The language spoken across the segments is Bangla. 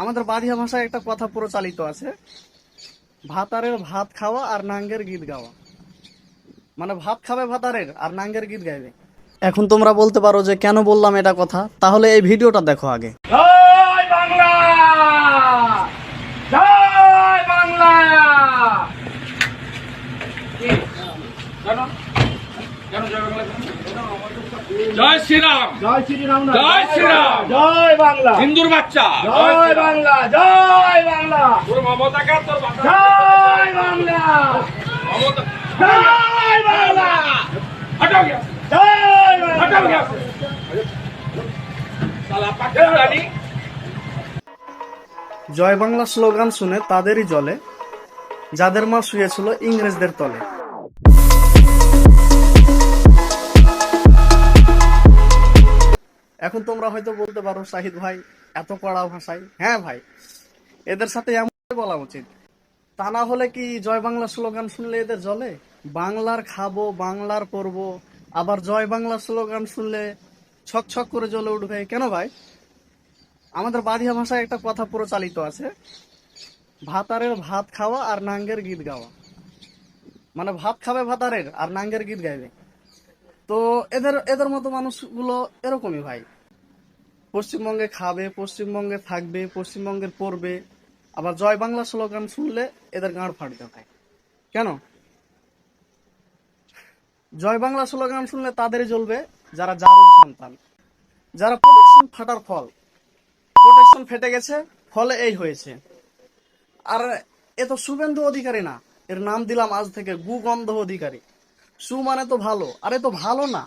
আমাদের বাদিয়া ভাষায় একটা কথা প্রচালিত আছে। ভাতারের ভাত খাওয়া আর নাঙ্গের গীত গাওয়া। মানে ভাত খাবে ভাতারের আর নাঙ্গের গীত গাইবে। এখন তোমরা বলতে পারো যে কেন বললাম এটা কথা? তাহলে এই ভিডিওটা দেখো আগে জয় বাংলা জয় বাংলা জয় শ্রীরাম। জয় শ্রীরাম জয় শ্রীরাম। জয় বাংলা। হিন্দুর বাচ্চা। জয় বাংলা। জয় বাংলা। তোর মমতা কার তোর জয় বাংলা। মমতা জয় বাংলা। হটাও গিয়া জয় হটাও গিয়া সালা পাকিস্তানি জয় বাংলা স্লোগান শুনে তাদেরই জলে যাদের মা শুয়েছিল ইংরেজদের তলে। এখন তোমরা হয়তো বলতে পারো, শাহিদ ভাই, এত কড়া ভাষায়? হ্যাঁ ভাই, এদের সাথে এমন বলা উচিত। তা না হলে কি জয় বাংলা স্লোগান শুনলে এদের জলে? বাংলার খাব, বাংলার পরবো আবার জয় বাংলা স্লোগান শুনলে ছক ছক করে জ্বলে উঠবে। কেন ভাই? আমাদের বাদিয়া ভাষায় একটা কথা প্রচালিত আছে, ভাতারের ভাত খাওয়া আর নাঙ্গের গীত গাওয়া। মানে ভাত খাবে ভাতারের আর নাঙ্গের গীত গাইবে। তো এদের এদের মতো মানুষগুলো এরকমই ভাই। পশ্চিমবঙ্গে খাবে, পশ্চিমবঙ্গে থাকবে, পশ্চিমবঙ্গের পড়বে। আবার জয় বাংলা স্লোগান শুনলে এদের গাঁড় ফাটতে ভাই কেন? জয় বাংলা স্লোগান শুনলে তাদেরই জ্বলবে, যারা জারুর সন্তান। যারা প্রোটেকশন ফাটার ফল। প্রোটেকশন ফেটে গেছে, ফলে এই হয়েছে। আর এ তো শুভেন্দু অধিকারী না, এর নাম দিলাম আজ থেকে গুগন্ধ অধিকারী। সু মানে তো ভালো, আরে তো ভালো না।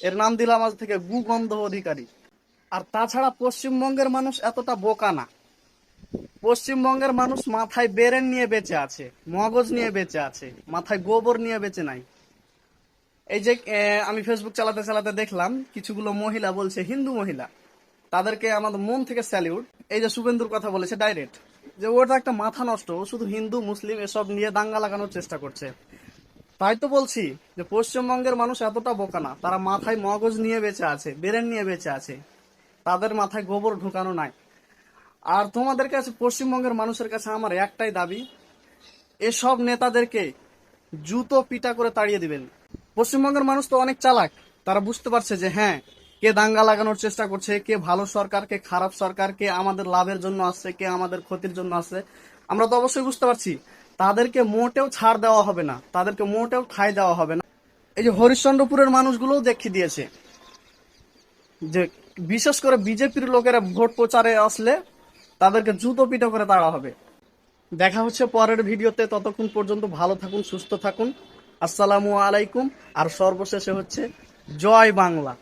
এর নাম দিলাম আজ থেকে গুগন্ধ অধিকারী। আর তাছাড়া পশ্চিমবঙ্গের মানুষ এতটা বোকা না। পশ্চিমবঙ্গের মানুষ মাথায় বেরেন নিয়ে বেঁচে আছে, মগজ নিয়ে বেঁচে আছে, মাথায় গোবর নিয়ে বেঁচে নাই। এই যে আমি ফেসবুক চালাতে চালাতে দেখলাম, কিছুগুলো মহিলা বলছে, হিন্দু মহিলা, তাদেরকে আমাদের মন থেকে স্যালিউট। এই যে শুভেন্দুর কথা বলেছে ডাইরেক্ট, যে ওটা একটা মাথা নষ্ট শুধু হিন্দু, মুসলিম, এসব নিয়ে দাঙ্গা লাগানোর চেষ্টা করছে। তাই তো বলছি যে পশ্চিমবঙ্গের মানুষ এতটা বোকা না, তারা মাথায় মগজ নিয়ে বেঁচে আছে, বেরেন নিয়ে বেঁচে আছে। তাদের মাথায় গোবর ঢুকানো নাই। আর তোমাদের কাছে পশ্চিমবঙ্গের মানুষের কাছে আমার একটাই দাবি, এসব নেতাদেরকে জুতো পিটা করে তাড়িয়ে দিবেন। পশ্চিমবঙ্গের মানুষ তো অনেক চালাক, তারা বুঝতে পারছে যে হ্যাঁ কে দাঙ্গা লাগানোর চেষ্টা করছে, কে ভালো সরকার, কে খারাপ সরকার, কে আমাদের লাভের জন্য আসছে, কে আমাদের ক্ষতির জন্য আসছে। আমরা তো অবশ্যই বুঝতে পারছি, তাদেরকে মোটেও ছাড় দেওয়া হবে না, তাদেরকে মোটেও ঠাই দেওয়া হবে না। এই যে হরিশ্চন্দ্রপুরের মানুষগুলোও দেখিয়ে দিয়েছে যে বিশেষ করে বিজেপির লোকেরা ভোট প্রচারে আসলে তাদেরকে জুতো পিটো করে তাড়া হবে। দেখা হচ্ছে পরের ভিডিওতে। ততক্ষণ পর্যন্ত ভালো থাকুন, সুস্থ থাকুন। আসসালামু আলাইকুম। আর সর্বশেষে হচ্ছে জয় বাংলা।